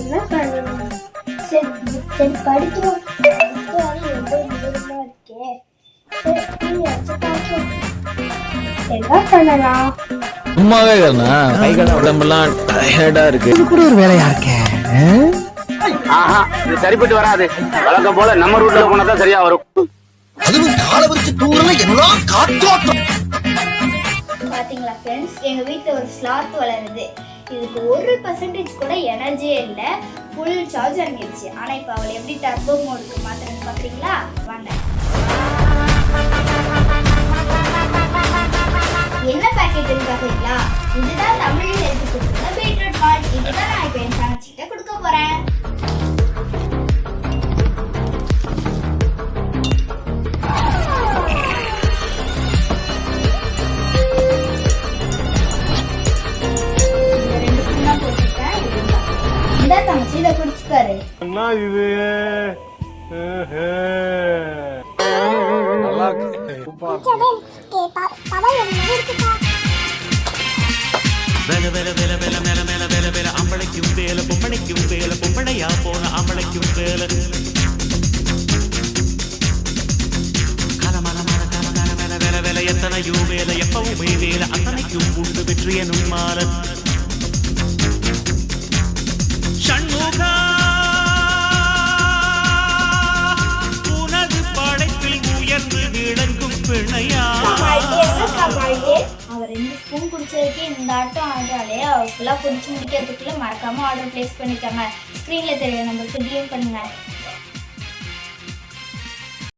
என்ன பண்ணணும்? சரி சரி படிக்கிறோம் என்ன பண்ணலாம்? சும்மாவே கை கால உடம்பெல்லாம் டயர்டா இருக்கு. இது கூட ஒரு வேலையா இருக்கே? ஆஹா இது சரிப்பட்டு வராது. வழக்கம் போல நம்ம ரூட்ல போனா தான் சரியா வரும். அதுவும் கால வச்சு தூரல எல்லாம் காத்தோட்டம் பாத்தீங்களா ஃப்ரெண்ட்ஸ் எங்க வீட்ல ஒரு ஸ்லாத் வளருது. இதுக்கு ஒரு பர்சன்டேஜ் கூட எனர்ஜியே இல்லை. ஃபுல் சார்ஜ் ஆகிடுச்சு ஆனா இப்போ அவளை எப்படி டர்போ மோடுக்கு மாத்துறேன்னு பார்த்தீங்களா வாங்க. என்ன பேக்கெட்டுன்னு பார்த்தீங்களா இதுதான் தமிழ் இந்தா தங்கச்சி இதை குடிச்சுக்காரு வேல வேல வேல வேல மேல மேல வேல வேல. அம்பளைக்கும் வேல பொம்பளைக்கும் வேல பொம்பளையா போன அம்பளைக்கும் வேல எத்தனையோ வேல எப்பவுமே வேல. அத்தனைக்கும் உண்டு வெற்றி எனும் மால அவர் ரெண்டு ஸ்பூன் குடிச்சதுக்கு இந்த ஆட்டம் ஆடுறாலே அவர் ஃபுல்லாக குடிச்சு முடிக்கிறதுக்குள்ளே மறக்காம ஆர்டர் பிளேஸ் பண்ணிக்கோங்க ஸ்க்ரீனில் தெரிய நம்பருக்கு டிஎம் பண்ணுங்க.